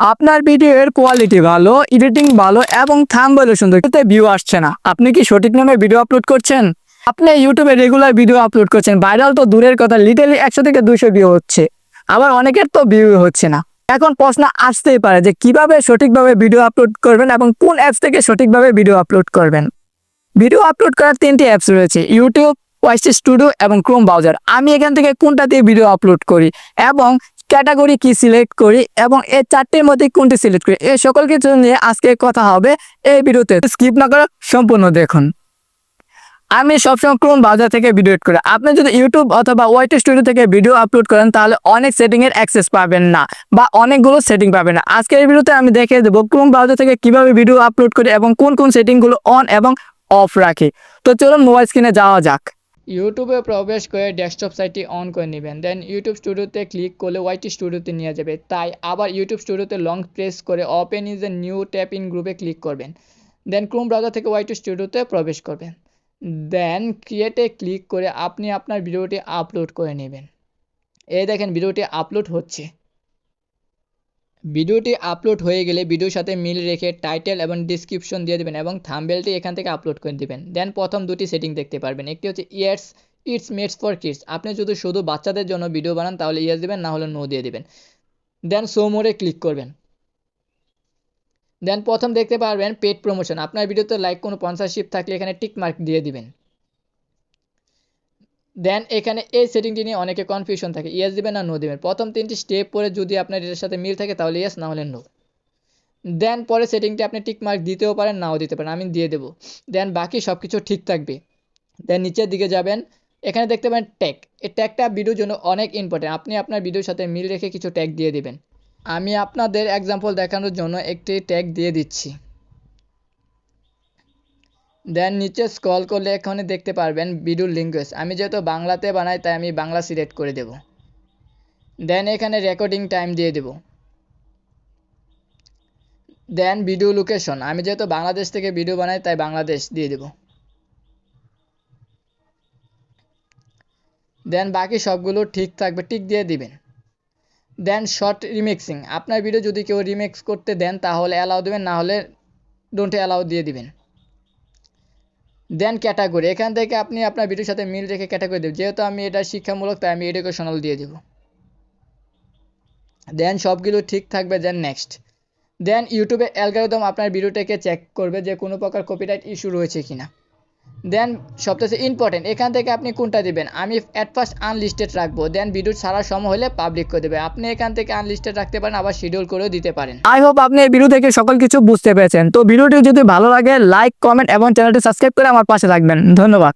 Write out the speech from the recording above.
আপনার ভিডিওর কোয়ালিটি ভালো এডিটিং ভালো এবং থাম্বনেল সুন্দর কিন্তু ভিউ আসছে না। আপনি কি সঠিক নামে ভিডিও আপলোড করছেন? আপনি ইউটিউবে রেগুলার ভিডিও আপলোড করছেন ভাইরাল তো দূরের কথা লিটারলি একশো থেকে দুশো ভিউ হচ্ছে। আবার অনেকের তো ভিউ হচ্ছে না। এখন প্রশ্ন আসতেই পারে যে কীভাবে সঠিকভাবে ভিডিও আপলোড করবেন এবং কোন অ্যাপস থেকে সঠিকভাবে ভিডিও আপলোড করবেন? ভিডিও আপলোড করার তিনটি অ্যাপস রয়েছে ইউটিউব ওয়াইস স্টুডিও এবং ক্রোম ব্রাউজার আমি এখান থেকে কোনটা দিয়ে ভিডিও আপলোড করি এবং ক্যাটাগরি কি সিলেক্ট করি এবং এই চারটির মধ্যে কোনটি সিলেক্ট করি? এই সকল কিছু নিয়ে আজকে কথা হবে এই ভিডিওতে। স্কিপ না করে সম্পূর্ণ দেখুন। আমি সবসময় ক্রোম ব্রাউজার থেকে ভিডিও এডিট করি। আপনি যদি ইউটিউব অথবা ওয়াইটি স্টুডিও থেকে ভিডিও আপলোড করেন, তাহলে অনেক সেটিং এর অ্যাক্সেস পাবেন না বা অনেকগুলো সেটিং পাবেন না। আজকের ভিডিওতে আমি দেখিয়ে দেবো ক্রোম ব্রাউজার থেকে কীভাবে ভিডিও আপলোড করি এবং কোন কোন সেটিংগুলো অন এবং অফ রাখি। তো চলুন মোবাইল স্ক্রিনে যাওয়া যাক। ইউটিউবে প্রবেশ করে ডেস্কটপ সাইটটি অন করে নেবেন। দেন ইউটিউব স্টুডিওতে ক্লিক করলে ওয়াইটি স্টুডিওতে নিয়ে যাবে। তাই আবার ইউটিউব স্টুডিওতে লং প্রেস করে open is a new tap in গ্রুপে ক্লিক করবেন। দেন ক্রোম ব্রাউজার থেকে ওয়াইটি স্টুডিওতে প্রবেশ করবেন। দেন ক্রিয়েটে ক্লিক করে আপনি আপনার ভিডিওটি আপলোড করে নেবেন। এই দেখেন, ভিডিওটি আপলোড হচ্ছে। ভিডিওটি আপলোড হয়ে গেলে ভিডিওর সাথে মিল রেখে টাইটেল এবং ডিসক্রিপশন দিয়ে দেবেন এবং থাম্বেলটি এখান থেকে আপলোড করে দেবেন। দেন প্রথম দুটি সেটিং দেখতে পারবেন। একটি হচ্ছে years it's meds for kids আপনি যদি শুধু বাচ্চাদের জন্য ভিডিও বানান, তাহলে ইয়েস দেবেন, না হলে নো দিয়ে দেবেন। দেন শো মোড়ে ক্লিক করবেন। দেন প্রথম দেখতে পারবেন পেড প্রমোশন আপনার ভিডিওতে লাইক কোনো স্পন্সরশিপ থাকলে এখানে টিক মার্ক দিয়ে দিবেন। দেন এখানে এই সেটিংটি নিয়ে অনেকে কনফিউশন থাকে ইয়েস দিবেন না নো দিবেন। প্রথম তিনটি স্টেপ পরে যদি আপনার এটার সাথে মিল থাকে, তাহলে ইয়েস না হলে নো দেন পরে সেটিংটি আপনি টিক মার্ক দিতেও পারেন, নাও দিতে পারেন, আমি দিয়ে দেবো। দেন বাকি সব কিছু ঠিক থাকবে। দেন নিচের দিকে যাবেন, এখানে দেখতে পাবেন ট্যাগ এই ট্যাগটা ভিডিওর জন্য অনেক ইম্পর্টেন্ট আপনি আপনার ভিডিওর সাথে মিল রেখে কিছু ট্যাগ দিয়ে দিবেন। আমি আপনাদের এক্সাম্পল দেখানোর জন্য একটি ট্যাগ দিয়ে দিচ্ছি। দেন নিচে স্ক্রল করলে এখানে দেখতে পারবেন ভিডিওর ল্যাঙ্গুয়েজ আমি যেহেতু বাংলাতে বানাই, তাই আমি বাংলা সিলেক্ট করে দেব। দেন এখানে রেকর্ডিং টাইম দিয়ে দেব। দেন ভিডিও লোকেশন আমি যেহেতু বাংলাদেশ থেকে ভিডিও বানাই, তাই বাংলাদেশ দিয়ে দেব। দেন বাকি সবগুলো ঠিক থাকবে, ঠিক দিয়ে দিবেন। দেন শর্ট রিমিক্সিং আপনার ভিডিও যদি কেউ রিমিক্স করতে দেন, তাহলে অ্যালাউ দেবেন, না হলে ডোন্ট অ্যালাউ দিয়ে দিবেন। দেন ক্যাটাগরি এখান থেকে আপনি আপনার ভিডিওর সাথে মিল রেখে ক্যাটাগরি দেবেন। যেহেতু আমি এটা শিক্ষামূলক, তাই আমি এডুকেশনাল দিয়ে দেব। দেন সবগুলো ঠিক থাকবে দেন নেক্সট দেন ইউটিউবে অ্যালগোরিদম আপনার ভিডিওটাকে চেক করবে যে কোনো প্রকার কপিরাইট ইস্যু রয়েছে কিনা। দেন সবচেয়ে ইম্পর্টেন্ট এখান থেকে আপনি কোনটা দিবেন? আমি অ্যাট ফার্স্ট আনলিস্টেড রাখব দেন ভিডিও ছাড়ার সময় হলে পাবলিক করে দেবে। আপনি এখান থেকে আনলিস্টেড রাখতে পারেন, আবার শিডিউল করেও দিতে পারেন। আই হোপ আপনি এই ভিডিও থেকে সকল কিছু বুঝতে পেরেছেন। তো ভিডিওটি যদি ভালো লাগে লাইক কমেন্ট এবং চ্যানেলটি সাবস্ক্রাইব করে আমার পাশে থাকবেন। ধন্যবাদ।